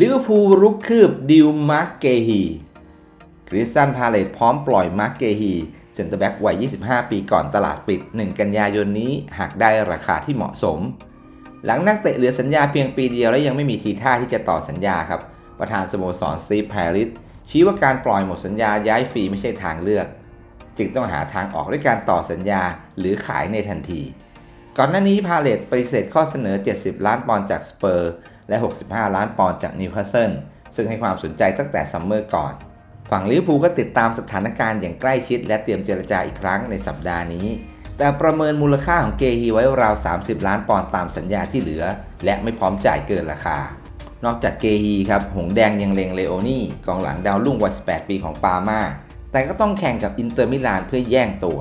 ลิเวอร์พูลรุกคืบดิวมาร์กเกฮีคริสตันพาเลตพร้อมปล่อยมาร์กเกฮีเซนเตอร์แบ็กวัย 25 ปีก่อนตลาดปิด 1 กันยายนนี้หากได้ราคาที่เหมาะสม หลังนักเตะเหลือสัญญาเพียงปีเดียวและยังไม่มีทีท่าที่จะต่อสัญญาครับ ประธานสโมสรสตีแพริสชี้ว่าการปล่อยหมดสัญญาย้ายฟรีไม่ใช่ทางเลือก จึงต้องหาทางออกด้วยการต่อสัญญาหรือขายในทันที ก่อนหน้านี้พาเลตปฏิเสธข้อเสนอ 70 ล้านปอนด์จากสเปอร์ และ 65 ล้านปอนด์จากนิวคาสเซิลซึ่งให้ความสนใจตั้งแต่ซัมเมอร์ก่อน ฝั่งลิเวอร์พูลก็ติดตามสถานการณ์อย่างใกล้ชิด และเตรียมเจรจาอีกครั้งในสัปดาห์นี้ แต่ประเมินมูลค่าของเกฮีไว้ราว 30 ล้านปอนด์ตามสัญญาที่เหลือ และไม่พร้อมจ่ายเกินราคา นอกจากเกฮีครับหงแดงยังเลงเลโอนี่กองหลังดาวรุ่งวัย 18 ปีของปาร์มาแต่ก็ต้องแข่งกับอินเตอร์มิลานเพื่อแย่งตัว